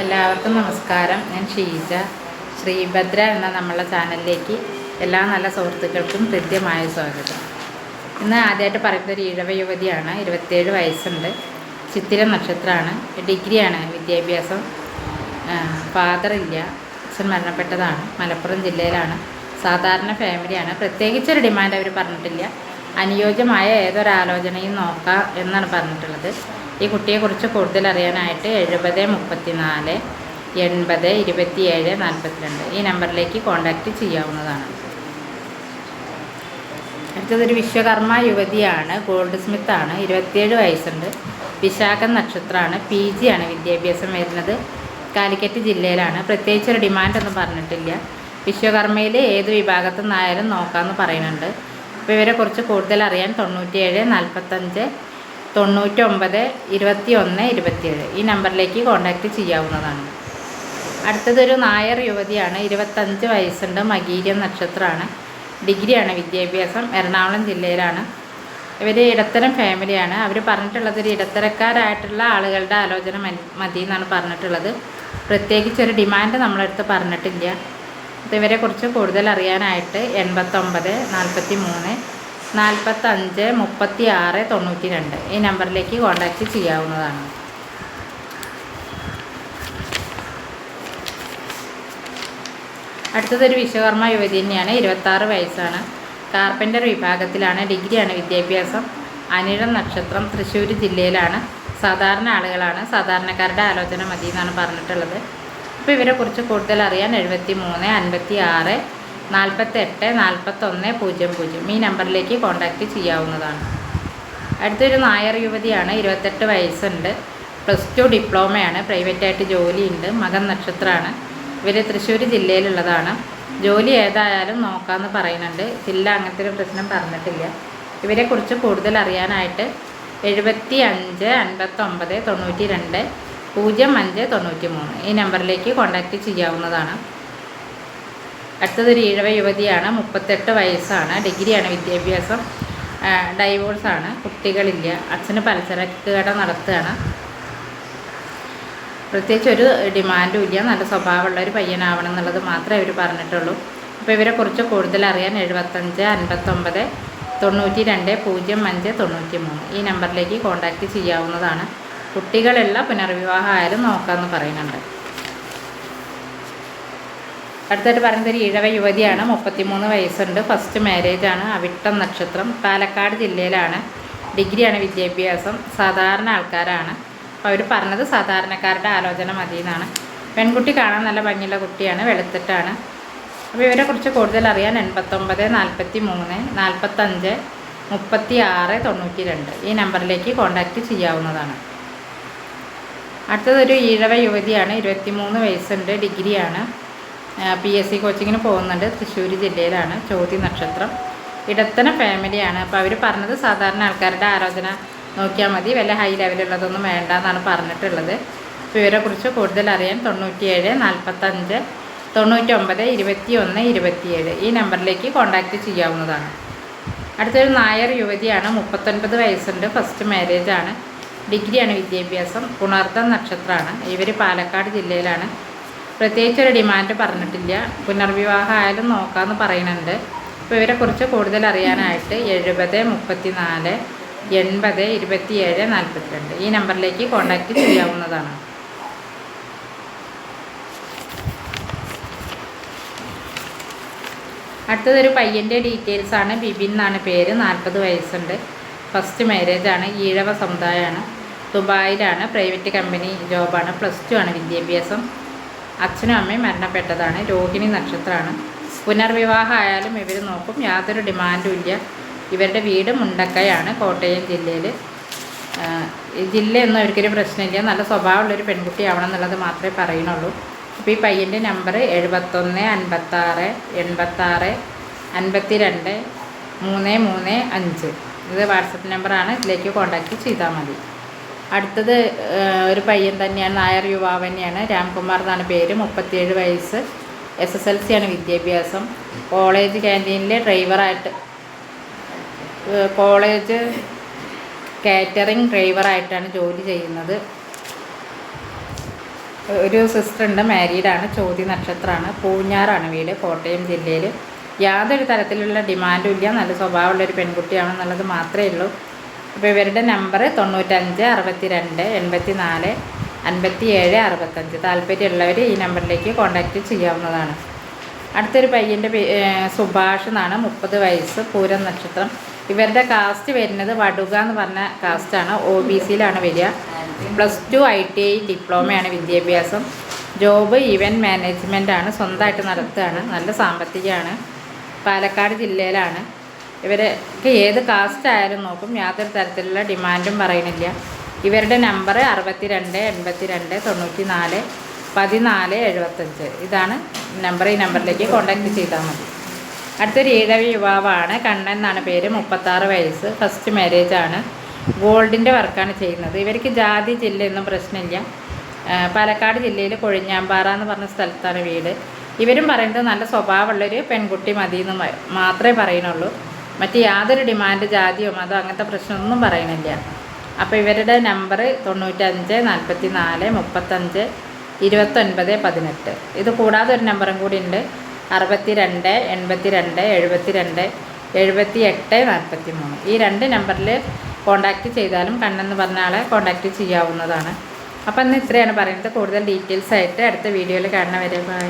എല്ലാവർക്കും നമസ്കാരം. ഞാൻ ഷീജ. ശ്രീഭദ്ര എന്ന നമ്മളെ ചാനലിലേക്ക് എല്ലാ നല്ല സുഹൃത്തുക്കൾക്കും ഹൃദ്യമായ സ്വാഗതം. ഇന്ന് ആദ്യമായിട്ട് പറയുന്നത് ഒരു ഇഴവ യുവതിയാണ്. ഇരുപത്തേഴ് വയസ്സുണ്ട്. ചിത്തിര നക്ഷത്രമാണ്. ഡിഗ്രിയാണ്. വിദ്യാഭ്യാസം ഫാദർ ഇല്ല. അച്ഛൻ മരണപ്പെട്ടതാണ്. മലപ്പുറം ജില്ലയിലാണ്. സാധാരണ ഫാമിലിയാണ് പ്രത്യേകിച്ചൊരു ഡിമാൻഡ് അവർ പറഞ്ഞിട്ടില്ല. അനുയോജ്യമായ ഏതൊരാലോചനയും നോക്കാം എന്നാണ് പറഞ്ഞിട്ടുള്ളത്. ഈ കുട്ടിയെക്കുറിച്ച് കൂടുതൽ അറിയാനായിട്ട് എഴുപത് മുപ്പത്തിനാല് എൺപത് ഇരുപത്തിയേഴ് നാൽപ്പത്തിരണ്ട് ഈ നമ്പറിലേക്ക് കോൺടാക്റ്റ് ചെയ്യാവുന്നതാണ്. അടുത്തതൊരു വിശ്വകർമ്മ യുവതിയാണ് ഗോൾഡ് സ്മിത്ത് ആണ് ഇരുപത്തിയേഴ് വയസ്സുണ്ട്. വിശാഖ നക്ഷത്രമാണ് പി ജി ആണ് വിദ്യാഭ്യാസം വരുന്നത്. കാലിക്കറ്റ് ജില്ലയിലാണ്. പ്രത്യേകിച്ച് ഒരു ഡിമാൻഡ് ഒന്നും പറഞ്ഞിട്ടില്ല. വിശ്വകർമ്മയിൽ ഏത് വിഭാഗത്തു നിന്നായാലും നോക്കാമെന്ന് പറയുന്നുണ്ട്. അപ്പോൾ ഇവരെ കുറിച്ച് കൂടുതൽ അറിയാൻ തൊണ്ണൂറ്റിയേഴ് നാൽപ്പത്തഞ്ച് തൊണ്ണൂറ്റൊമ്പത് ഇരുപത്തി ഒന്ന് ഇരുപത്തിയേഴ്. ഈ നമ്പറിലേക്ക് കോൺടാക്റ്റ് ചെയ്യാവുന്നതാണ്. അടുത്തതൊരു നായർ യുവതിയാണ്. ഇരുപത്തഞ്ച് വയസ്സുണ്ട്. മകീര്യം നക്ഷത്രമാണ് ഡിഗ്രിയാണ് വിദ്യാഭ്യാസം. എറണാകുളം ജില്ലയിലാണ്. ഇവർ ഇടത്തരം ഫാമിലിയാണ്. അവർ പറഞ്ഞിട്ടുള്ളത് ഒരു ഇടത്തരക്കാരായിട്ടുള്ള ആളുകളുടെ ആലോചന മതി എന്നാണ് പറഞ്ഞിട്ടുള്ളത്. പ്രത്യേകിച്ചൊരു ഡിമാൻഡ് നമ്മളെടുത്ത് പറഞ്ഞിട്ടില്ല. അപ്പോൾ ഇവരെക്കുറിച്ച് കൂടുതൽ അറിയാനായിട്ട് എൺപത്തൊമ്പത് നാൽപ്പത്തി മൂന്ന് നാൽപ്പത്തഞ്ച് മുപ്പത്തി ആറ് തൊണ്ണൂറ്റി രണ്ട് ഈ നമ്പറിലേക്ക് കോൺടാക്റ്റ് ചെയ്യാവുന്നതാണ്. അടുത്തതൊരു വിശ്വകർമ്മ യുവതി തന്നെയാണ് ഇരുപത്താറ് വയസ്സാണ്. കാർപ്പന്റർ വിഭാഗത്തിലാണ് ഡിഗ്രിയാണ് വിദ്യാഭ്യാസം. അനിഴം നക്ഷത്രം തൃശ്ശൂർ ജില്ലയിലാണ്. സാധാരണ ആളുകളാണ്. സാധാരണക്കാരുടെ ആലോചന മതി എന്നാണ് പറഞ്ഞിട്ടുള്ളത്. അപ്പോൾ ഇവരെക്കുറിച്ച് കൂടുതൽ അറിയാൻ എഴുപത്തി മൂന്ന് അൻപത്തി ആറ് നാൽപ്പത്തെട്ട് നാൽപ്പത്തൊന്ന് പൂജ്യം പൂജ്യം. ഈ നമ്പറിലേക്ക് കോൺടാക്റ്റ് ചെയ്യാവുന്നതാണ്. അടുത്തൊരു നായർ യുവതിയാണ് ഇരുപത്തെട്ട് വയസ്സുണ്ട്. പ്ലസ് ടു ഡിപ്ലോമയാണ് പ്രൈവറ്റായിട്ട് ജോലിയുണ്ട് മകൻ നക്ഷത്രമാണ് ഇവർ തൃശ്ശൂർ ജില്ലയിലുള്ളതാണ്. ജോലി ഏതായാലും നോക്കാമെന്ന് പറയുന്നുണ്ട്. ജില്ല അങ്ങനത്തെ ഒരു പ്രശ്നം പറഞ്ഞിട്ടില്ല. ഇവരെക്കുറിച്ച് കൂടുതൽ അറിയാനായിട്ട് എഴുപത്തി അഞ്ച് അൻപത്തൊമ്പത് തൊണ്ണൂറ്റി രണ്ട് പൂജ്യം അഞ്ച് തൊണ്ണൂറ്റി മൂന്ന് ഈ നമ്പറിലേക്ക് കോൺടാക്റ്റ് ചെയ്യാവുന്നതാണ്. അടുത്തതൊരു ഈഴവ യുവതിയാണ് മുപ്പത്തെട്ട് വയസ്സാണ്. ഡിഗ്രിയാണ് വിദ്യാഭ്യാസം. ഡൈവോഴ്സാണ്. കുട്ടികളില്ല. അച്ഛന് പലചരക്ക് കട നടത്തുകയാണ്. പ്രത്യേകിച്ച് ഒരു ഡിമാൻഡും ഇല്ല നല്ല സ്വഭാവമുള്ള ഒരു പയ്യനാവണം എന്നുള്ളത് മാത്രമേ അവർ പറഞ്ഞിട്ടുള്ളൂ. അപ്പോൾ ഇവരെക്കുറിച്ച് കൂടുതൽ അറിയാൻ എഴുപത്തഞ്ച് അൻപത്തൊമ്പത് തൊണ്ണൂറ്റി രണ്ട് പൂജ്യം അഞ്ച് തൊണ്ണൂറ്റി മൂന്ന് ഈ നമ്പറിലേക്ക് കോൺടാക്റ്റ് ചെയ്യാവുന്നതാണ്. കുട്ടികളുള്ള പുനർവിവാഹം ആയാലും നോക്കാമെന്ന് പറയുന്നുണ്ട്. അടുത്തായിട്ട് പറയുന്നത് ഒരു ഇഴവ യുവതിയാണ് മുപ്പത്തിമൂന്ന് വയസ്സുണ്ട്. ഫസ്റ്റ് മാരേജ് ആണ്. അവിട്ടം നക്ഷത്രം. പാലക്കാട് ജില്ലയിലാണ്. ഡിഗ്രിയാണ് വിദ്യാഭ്യാസം. സാധാരണ ആൾക്കാരാണ്. അപ്പോൾ അവർ പറഞ്ഞത് സാധാരണക്കാരുടെ ആലോചന മതി എന്നാണ് പെൺകുട്ടി കാണാൻ നല്ല ഭംഗിയുള്ള കുട്ടിയാണ് വെളുത്തിട്ടാണ്. അപ്പോൾ ഇവരെക്കുറിച്ച് കൂടുതൽ അറിയാൻ എൺപത്തൊമ്പത് നാൽപ്പത്തി മൂന്ന് നാൽപ്പത്തഞ്ച് മുപ്പത്തി ആറ് തൊണ്ണൂറ്റി രണ്ട് ഈ നമ്പറിലേക്ക് കോൺടാക്റ്റ് ചെയ്യാവുന്നതാണ്. അടുത്തതൊരു ഈഴവ യുവതിയാണ് ഇരുപത്തിമൂന്ന് വയസ്സുണ്ട് ഡിഗ്രിയാണ്. പി എസ് സി കോച്ചിങ്ങിന് പോകുന്നുണ്ട് തൃശ്ശൂർ ജില്ലയിലാണ് ചോതി നക്ഷത്രം. ഇടത്തന ഫാമിലിയാണ്. അപ്പോൾ അവർ പറഞ്ഞത് സാധാരണ ആൾക്കാരുടെ ആലോചന നോക്കിയാൽ മതി വല്ല ഹൈ ലെവലുള്ളതൊന്നും വേണ്ട എന്നാണ് പറഞ്ഞിട്ടുള്ളത്. അപ്പോൾ ഇവരെക്കുറിച്ച് കൂടുതൽ അറിയാൻ തൊണ്ണൂറ്റിയേഴ് നാൽപ്പത്തഞ്ച് തൊണ്ണൂറ്റൊമ്പത് ഇരുപത്തി ഒന്ന് ഇരുപത്തിയേഴ് ഈ നമ്പറിലേക്ക് കോൺടാക്റ്റ് ചെയ്യാവുന്നതാണ്. അടുത്തൊരു നായർ യുവതിയാണ് മുപ്പത്തൊൻപത് വയസ്സുണ്ട് ഫസ്റ്റ് മാരേജാണ് ഡിഗ്രിയാണ് വിദ്യാഭ്യാസം. പുണർദം നക്ഷത്രമാണ്. ഇവർ പാലക്കാട് ജില്ലയിലാണ്. പ്രത്യേകിച്ച് ഒരു ഡിമാൻഡ് പറഞ്ഞിട്ടില്ല. പുനർവിവാഹം ആയാലും നോക്കാമെന്ന് പറയുന്നുണ്ട് അപ്പോൾ ഇവരെക്കുറിച്ച് കൂടുതൽ അറിയാനായിട്ട് എഴുപത് മുപ്പത്തി നാല് എൺപത് ഇരുപത്തിയേഴ് നാൽപ്പത്തിരണ്ട് ഈ നമ്പറിലേക്ക് കോൺടാക്റ്റ് ചെയ്യാവുന്നതാണ്. അടുത്തതൊരു പയ്യന്റെ ഡീറ്റെയിൽസാണ് ബിബിൻ എന്നാണ് പേര്. നാൽപ്പത് വയസ്സുണ്ട്. ഫസ്റ്റ് മാരേജാണ് ഈഴവ സമുദായമാണ് ദുബായിലാണ് പ്രൈവറ്റ് കമ്പനി ജോബാണ്. പ്ലസ് ടു ആണ് വിദ്യാഭ്യാസം. അച്ഛനും അമ്മയും മരണപ്പെട്ടതാണ്. രോഹിണി നക്ഷത്രമാണ്. പുനർവിവാഹം ആയാലും ഇവർ നോക്കും യാതൊരു ഡിമാൻഡും ഇല്ല. ഇവരുടെ വീട് മുണ്ടക്കയാണ് കോട്ടയം ജില്ലയിൽ ജില്ലയൊന്നും അവർക്കൊരു പ്രശ്നമില്ല. നല്ല സ്വഭാവമുള്ളൊരു പെൺകുട്ടി ആവണം എന്നുള്ളത് മാത്രമേ പറയുന്നുള്ളൂ. അപ്പോൾ ഈ പയ്യന്റെ നമ്പർ എഴുപത്തൊന്ന് അൻപത്താറ് എൺപത്താറ് അൻപത്തി രണ്ട് മൂന്ന് മൂന്ന് അഞ്ച്. ഇത് വാട്സപ്പ് നമ്പറാണ്. ഇതിലേക്ക് കോൺടാക്റ്റ് ചെയ്താൽ മതി. അടുത്തത് ഒരു പയ്യൻ തന്നെയാണ് നായർ യുവാവ് തന്നെയാണ്. രാംകുമാർ എന്നാണ് പേര് മുപ്പത്തിയേഴ് വയസ്സ്. എസ് എസ് എൽ സി ആണ് വിദ്യാഭ്യാസം. കോളേജ് ക്യാന്റീനിലെ ഡ്രൈവറായിട്ട് കോളേജ് കാറ്ററിംഗ് ഡ്രൈവറായിട്ടാണ് ജോലി ചെയ്യുന്നത്. ഒരു സിസ്റ്റർ ഉണ്ട് മാരീഡാണ് ചോദ്യ നക്ഷത്രമാണ് പൂഞ്ഞാറാണ് വീട് കോട്ടയം ജില്ലയിൽ യാതൊരു തരത്തിലുള്ള ഡിമാൻഡും ഇല്ല നല്ല സ്വഭാവമുള്ള ഒരു പെൺകുട്ടിയാണെന്നുള്ളത് മാത്രമേ ഉള്ളൂ. അപ്പോൾ ഇവരുടെ നമ്പർ തൊണ്ണൂറ്റഞ്ച് അറുപത്തി രണ്ട് എൺപത്തി നാല് അൻപത്തി ഏഴ് അറുപത്തഞ്ച്. താല്പര്യമുള്ളവർ ഈ നമ്പറിലേക്ക് കോൺടാക്റ്റ് ചെയ്യാവുന്നതാണ്. അടുത്തൊരു പയ്യന്റെ സുഭാഷ് എന്നാണ്. മുപ്പത് വയസ്സ് പൂരം നക്ഷത്രം. ഇവരുടെ കാസ്റ്റ് വരുന്നത് വടുക എന്ന് പറഞ്ഞ കാസ്റ്റാണ് ഒ ബി സിയിലാണ് വരിക. Plus two I T I ഡിപ്ലോമയാണ് വിദ്യാഭ്യാസം. ജോബ് ഇവന്റ് ആണ്. സ്വന്തമായിട്ട് നടത്തുകയാണ്. നല്ല സാമ്പത്തികമാണ്. പാലക്കാട് ജില്ലയിലാണ്. ഇവർക്ക് ഏത് കാസ്റ്റ് ആയാലും നോക്കും. യാതൊരു തരത്തിലുള്ള ഡിമാൻഡും പറയണില്ല ഇവരുടെ നമ്പർ അറുപത്തി രണ്ട് എൺപത്തി രണ്ട് തൊണ്ണൂറ്റി നാല് പതിനാല് എഴുപത്തഞ്ച്. ഇതാണ് നമ്പർ ഈ നമ്പറിലേക്ക് കോൺടാക്റ്റ് ചെയ്താൽ മതി. അടുത്തൊരു ഈഴവി യുവാവാണ്. കണ്ണൻ എന്നാണ് പേര്. മുപ്പത്താറ് വയസ്സ്. ഫസ്റ്റ് മാരേജ് ആണ്. ഗോൾഡിന്റെ വർക്കാണ് ചെയ്യുന്നത്. ഇവർക്ക് ജാതി ജില്ലയൊന്നും പ്രശ്നമില്ല. പാലക്കാട് ജില്ലയിൽ കൊഴിഞ്ഞാമ്പാറ എന്ന് പറഞ്ഞ സ്ഥലത്താണ് വീട്. ഇവരും പറയുന്നത് നല്ല സ്വഭാവമുള്ളൊരു പെൺകുട്ടി മതി എന്ന് മാത്രമേ പറയുന്നുള്ളൂ. മറ്റ് യാതൊരു ഡിമാൻഡ് ജാതിയോ മതോ അങ്ങനത്തെ പ്രശ്നമൊന്നും പറയണില്ല. അപ്പോൾ ഇവരുടെ നമ്പർ തൊണ്ണൂറ്റഞ്ച് നാൽപ്പത്തി നാല് മുപ്പത്തഞ്ച് ഇരുപത്തൊൻപത് പതിനെട്ട്. ഇത് കൂടാതെ ഒരു നമ്പറും കൂടി ഉണ്ട്. അറുപത്തി രണ്ട് എൺപത്തി രണ്ട് എഴുപത്തി രണ്ട് എഴുപത്തി എട്ട് നാൽപ്പത്തി മൂന്ന് ഈ രണ്ട് നമ്പറിൽ കോൺടാക്റ്റ് ചെയ്താലും കണ്ണെന്ന് പറഞ്ഞ ആളെ കോൺടാക്റ്റ് ചെയ്യാവുന്നതാണ്. അപ്പം ഇന്ന് ഇത്രയാണ് പറയുന്നത്. കൂടുതൽ ഡീറ്റെയിൽസ് ആയിട്ട് അടുത്ത വീഡിയോയിൽ കാണുന്നവരെ ബൈ.